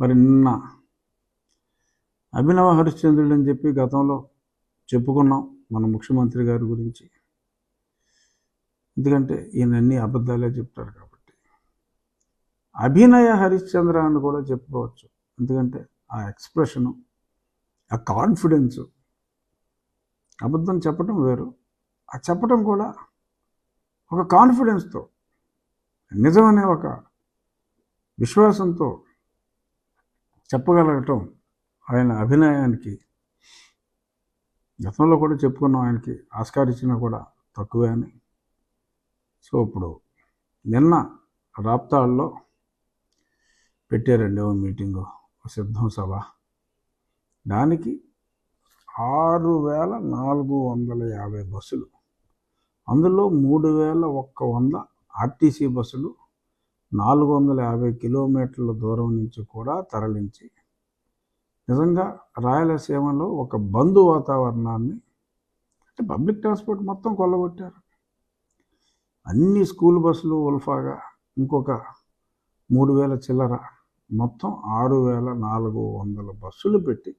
మరి నిన్న అభినవ హరిశ్చంద్రుడు అని చెప్పి గతంలో చెప్పుకున్నాం మన ముఖ్యమంత్రి గారి గురించి. ఎందుకంటే ఈయన అన్ని అబద్ధాలే చెప్తారు కాబట్టి. అభినయ హరిశ్చంద్ర అని కూడా చెప్పుకోవచ్చు. ఎందుకంటే ఆ ఎక్స్ప్రెషను ఆ కాన్ఫిడెన్సు అబద్ధం చెప్పటం వేరు. ఆ చెప్పటం కూడా ఒక కాన్ఫిడెన్స్తో నిజమనే ఒక విశ్వాసంతో చెప్పగలగటం ఆయన అభినయానికి గతంలో కూడా చెప్పుకున్నాం ఆయనకి ఆస్కార్ ఇచ్చినా కూడా తక్కువే అని. సో ఇప్పుడు నిన్న రాప్తాల్లో పెట్టారండి ఓ మీటింగు సిద్ధం సభ. దానికి ఆరు వేల నాలుగు వందల యాభై బస్సులు అందులో మూడు వేల ఒక్క వంద ఆర్టీసీ బస్సులు నాలుగు వందల యాభై కిలోమీటర్ల దూరం నుంచి కూడా తరలించి నిజంగా రాయలసీమలో ఒక బంధు వాతావరణాన్ని అంటే పబ్లిక్ ట్రాన్స్పోర్ట్ మొత్తం కొల్లగొట్టారు. అన్ని స్కూల్ బస్సులు ఉల్ఫాగా ఇంకొక మూడు వేల చిల్లర మొత్తం ఆరు వేల నాలుగు వందల బస్సులు పెట్టి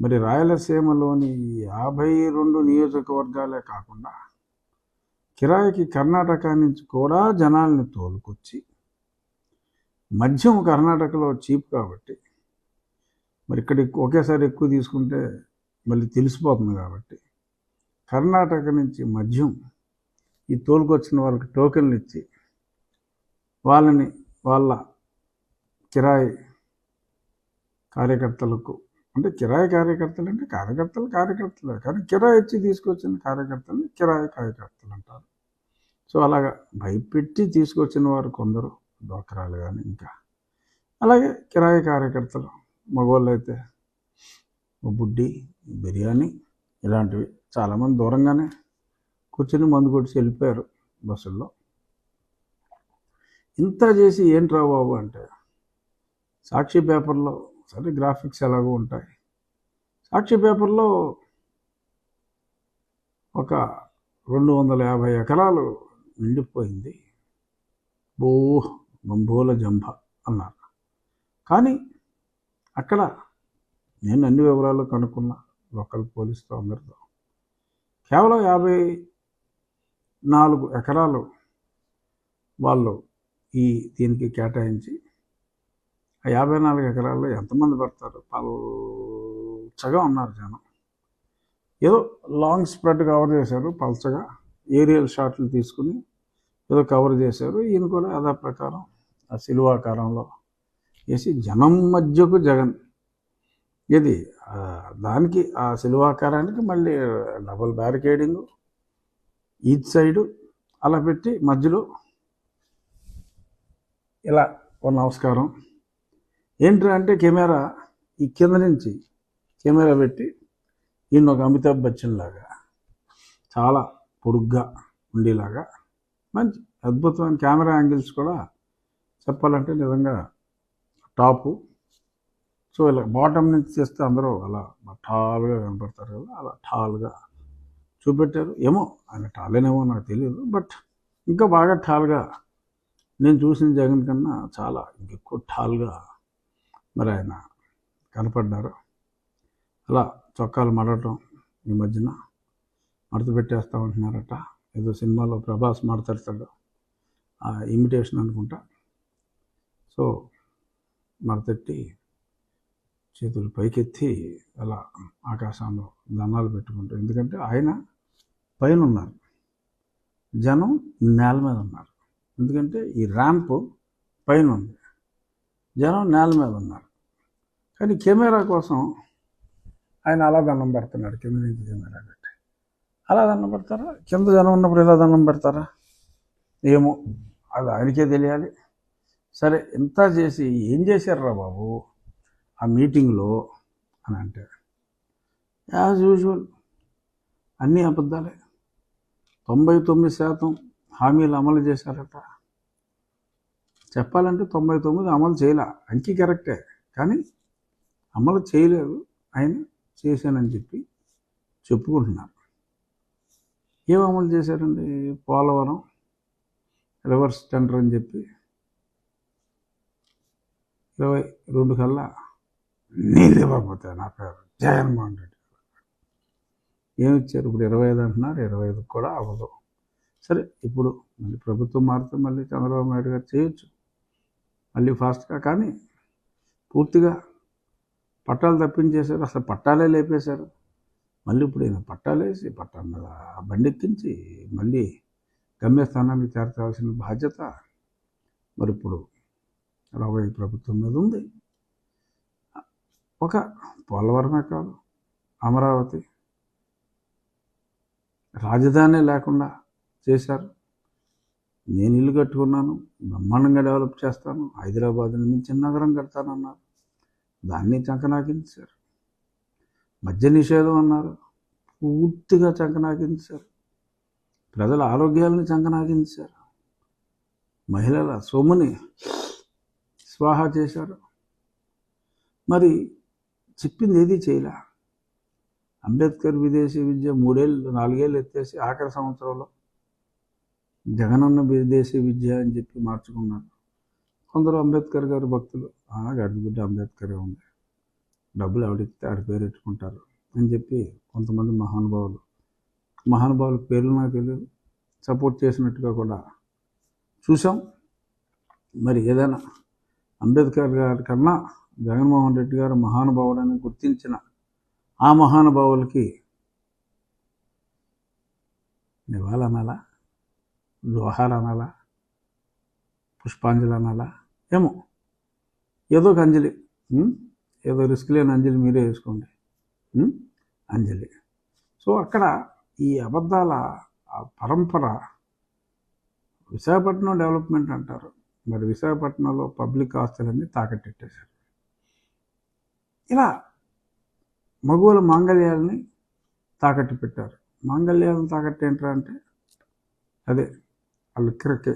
మరి రాయలసీమలోని యాభై రెండు నియోజకవర్గాలే కాకుండా కిరాయికి కర్ణాటక నుంచి కూడా జనాల్ని తోలుకొచ్చి మద్యం కర్ణాటకలో చీప్ కాబట్టి మరి ఇక్కడ ఒకేసారి ఎక్కువ తీసుకుంటే మళ్ళీ తెలిసిపోతుంది కాబట్టి కర్ణాటక నుంచి మద్యం ఈ తోలుకొచ్చిన వాళ్ళకి టోకెన్లు ఇచ్చి వాళ్ళని వాళ్ళ కిరాయి కార్యకర్తలకు అంటే కిరాయి కార్యకర్తలు అంటే కార్యకర్తలు కార్యకర్తలే కానీ కిరాయి ఇచ్చి తీసుకొచ్చిన కార్యకర్తల్ని కిరాయి కార్యకర్తలు అంటారు. సో అలాగా భయపెట్టి తీసుకొచ్చిన వారు కొందరు డోకరాలు కానీ ఇంకా. అలాగే కిరాయి కార్యకర్తలు మగవాళ్ళు అయితే బుడ్డి బిర్యానీ ఇలాంటివి చాలామంది దూరంగానే కూర్చొని మందు కొట్టి వెళ్ళిపోయారు బస్సుల్లో. ఇంత చేసి ఏంట్రా బాబు అంటే సాక్షి పేపర్లో సరే గ్రాఫిక్స్ ఎలాగో ఉంటాయి. సాక్షి పేపర్లో ఒక రెండు వందల యాభై ఎకరాలు నిండిపోయింది బో బంబోల జంభ అన్నారు. కానీ అక్కడ నేను అన్ని వివరాలు కనుక్కున్నా లోకల్ పోలీసుతో అందరితో. కేవలం యాభై నాలుగు ఎకరాలు వాళ్ళు ఈ దీనికి కేటాయించి ఆ యాభై నాలుగు ఎకరాల్లో ఎంతమంది పడతారు? పల్చగా ఉన్నారు జనం. ఏదో లాంగ్ స్ప్రెడ్ కవర్ చేశారు పల్చగా. ఏరియల్ షాట్లు తీసుకుని ఏదో కవర్ చేశారు. ఈయన కూడా అదే ప్రకారం ఆ సిలువాకారంలో వేసి జనం మధ్యకు జగన్. ఇది దానికి ఆ సిలువాకారానికి మళ్ళీ డబుల్ బ్యారికేడింగ్. ఈచ్ సైడు అలా పెట్టి మధ్యలో ఇలా ఓ నమస్కారం. ఏంట్రా అంటే కెమెరా ఈ కింద నుంచి కెమెరా పెట్టి ఈయన ఒక అమితాబ్ బచ్చన్ లాగా చాలా పొడుగ్గా ఉండేలాగా. మంచి అద్భుతమైన కెమెరా యాంగిల్స్ కూడా చెప్పాలంటే నిజంగా టాపు. సో ఇలా బాటమ్ నుంచి చేస్తే అందరూ అలా టాల్గా కనపడతారు కదా అలా టాల్గా చూపెట్టారు. ఏమో ఆయన టాలేనేమో నాకు తెలియదు బట్ ఇంకా బాగా టాల్గా నేను చూసిన జగన్ కన్నా చాలా ఇంకెక్కువ టాల్గా మరి ఆయన కనపడ్డారు. అలా చొక్కాలు మడటం ఈ మధ్యన మడత పెట్టేస్తామంటున్నారట ఏదో సినిమాలో ప్రభాస్ మడతెడతాడు. ఆ ఇమిటేషన్ అనుకుంటా. సో మడతెట్టి చేతులు పైకెత్తి అలా ఆకాశంలో దండాలు పెట్టుకుంటారు. ఎందుకంటే ఆయన పైన ఉన్నారు జనం నేల మీద ఉన్నారు. ఎందుకంటే ఈ ర్యాంప్ పైన ఉంది జనం నేల మీద ఉన్నారు. కానీ కెమెరా కోసం ఆయన అలా దండం పెడుతున్నాడు. కెమెరా కెమెరా పెట్టి. అలా దండం పెడతారా? కింద జనం ఉన్నప్పుడు ఇలా దండం పెడతారా? ఏమో అది ఆయనకే తెలియాలి. సరే ఇంత చేసి ఏం చేశారురా బాబు? ఆ మీటింగ్లో అని అంటే యాజ్ యూజువల్ అన్నీ అబద్ధాలే. తొంభై తొమ్మిది శాతం హామీలు అమలు చేశారట. చెప్పాలంటే తొంభై తొమ్మిది అమలు చేయలే. అంకి కరెక్టే కానీ అమలు చేయలేదు. ఆయన చేశానని చెప్పి చెప్పుకుంటున్నారు. ఏం అమలు చేశారండి పోలవరం? రివర్స్ టెండర్ అని చెప్పి. ఇరవై రెండు కల్లా నీళ్ళు ఇవ్వకపోతే నా పేరు జగన్మోహన్ రెడ్డి ఏమి ఇచ్చారు? ఇప్పుడు ఇరవై ఐదు అంటున్నారు ఇరవై ఐదుకి కూడా అవ్వదు. సరే ఇప్పుడు మళ్ళీ ప్రభుత్వం మారితే మళ్ళీ చంద్రబాబు నాయుడు గారు చేయొచ్చు. మళ్ళీ ఫాస్ట్గా కానీ పూర్తిగా పట్టాలు తప్పించేశారు. అసలు పట్టాలే లేపేశారు. మళ్ళీ ఇప్పుడు ఈయన పట్టాలేసి పట్టం మీద బండెక్కించి మళ్ళీ గమ్యస్థానానికి చేర్చాల్సిన బాధ్యత మరి ఇప్పుడు రాబోయే ప్రభుత్వం మీద ఉంది. ఒక పోలవరమే కాదు అమరావతి రాజధాని లేకుండా చేశారు. నేను ఇల్లు కట్టుకున్నాను బ్రహ్మాండంగా డెవలప్ చేస్తాను హైదరాబాద్ని మించిన నగరం కడతానన్నారు. దాన్ని చంకనాకించారు మద్య నిషేధం అన్నారు. పూర్తిగా చంకనాగించారు. ప్రజల ఆరోగ్యాలను చంకనాగించారు. మహిళల సొమ్ముని స్వాహా చేశారు. మరి చెప్పింది ఏది చేయలే? అంబేద్కర్ విదేశీ విద్య మూడేళ్ళు నాలుగేళ్ళు ఎత్తేసి ఆఖరి సంవత్సరంలో జగనన్న విదేశీ విద్య అని చెప్పి మార్చుకున్నారు. కొందరు అంబేద్కర్ గారు భక్తులు గడిబిడ్డ అంబేద్కర్ ఉంది. డబ్బులు ఆవిడిస్తే ఆడి పేరు పెట్టుకుంటారు అని చెప్పి కొంతమంది మహానుభావులు. మహానుభావుల పేర్లు నాకు తెలియదు సపోర్ట్ చేసినట్టుగా కూడా చూసాం మరి ఏదైనా అంబేద్కర్ గారి కన్నా జగన్మోహన్ రెడ్డి గారు మహానుభావుడని గుర్తించిన ఆ మహానుభావులకి నివాళనాలా జోహార్ అనాలా పుష్పాంజలి అనాలా? ఏమో. ఏదో ఒక అంజలి. ఏదో రిస్క్ లేని అంజలి మీరే వేసుకోండి. అంజలి. సో అక్కడ ఈ అబద్ధాల ఆ పరంపర విశాఖపట్నం డెవలప్మెంట్ అంటారు. మరి విశాఖపట్నంలో పబ్లిక్ ఆస్తులన్నీ తాకట్టెట్టేశారు. ఇలా మగువుల మాంగళ్యాలని తాకట్టు పెట్టారు మాంగళ్యాలను తాకట్టు ఏంట్రా అంటే అదే వాళ్ళు లిక్కరకే.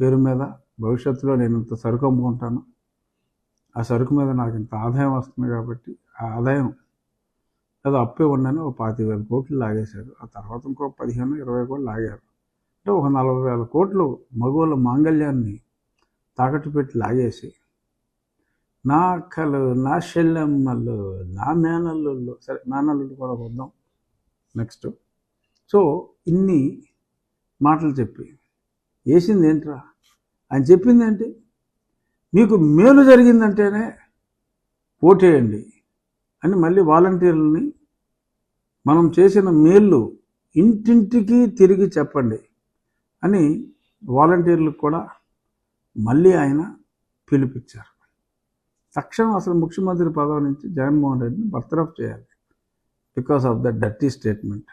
పేరు మీద భవిష్యత్తులో నేను ఇంత సరుకు అమ్ముకుంటాను. ఆ సరుకు మీద నాకు ఇంత ఆదాయం వస్తుంది కాబట్టి ఆ ఆదాయం ఏదో అప్పే ఉండని ఒక పాతి వేల కోట్లు లాగేశారు. ఆ తర్వాత ఇంకో పదిహేను ఇరవై కోట్లు లాగారు. అంటే ఒక నలభై వేల కోట్లు మగవాళ్ళ మాంగళ్యాన్ని తాకట్టు పెట్టి లాగేసి నా అక్కలు నా చెల్లెమ్మలు నా మేనల్లుళ్ళు సరే మేనల్లుళ్ళు కూడా వద్దాం నెక్స్ట్. సో ఇన్ని మాటలు చెప్పి వేసింది ఏంట్రా ఆయన చెప్పింది ఏంటి మీకు మేలు జరిగిందంటేనే ఓటేయండి అని మళ్ళీ వాలంటీర్లని మనం చేసిన మేళ్ళు ఇంటింటికి తిరిగి చెప్పండి అని వాలంటీర్లకు కూడా మళ్ళీ ఆయన పిలిపించారు. తక్షణం అసలు ముఖ్యమంత్రి పదవి నుంచి జగన్మోహన్ రెడ్డిని బర్తరఫ్ చేయాలి because of the dirty statement.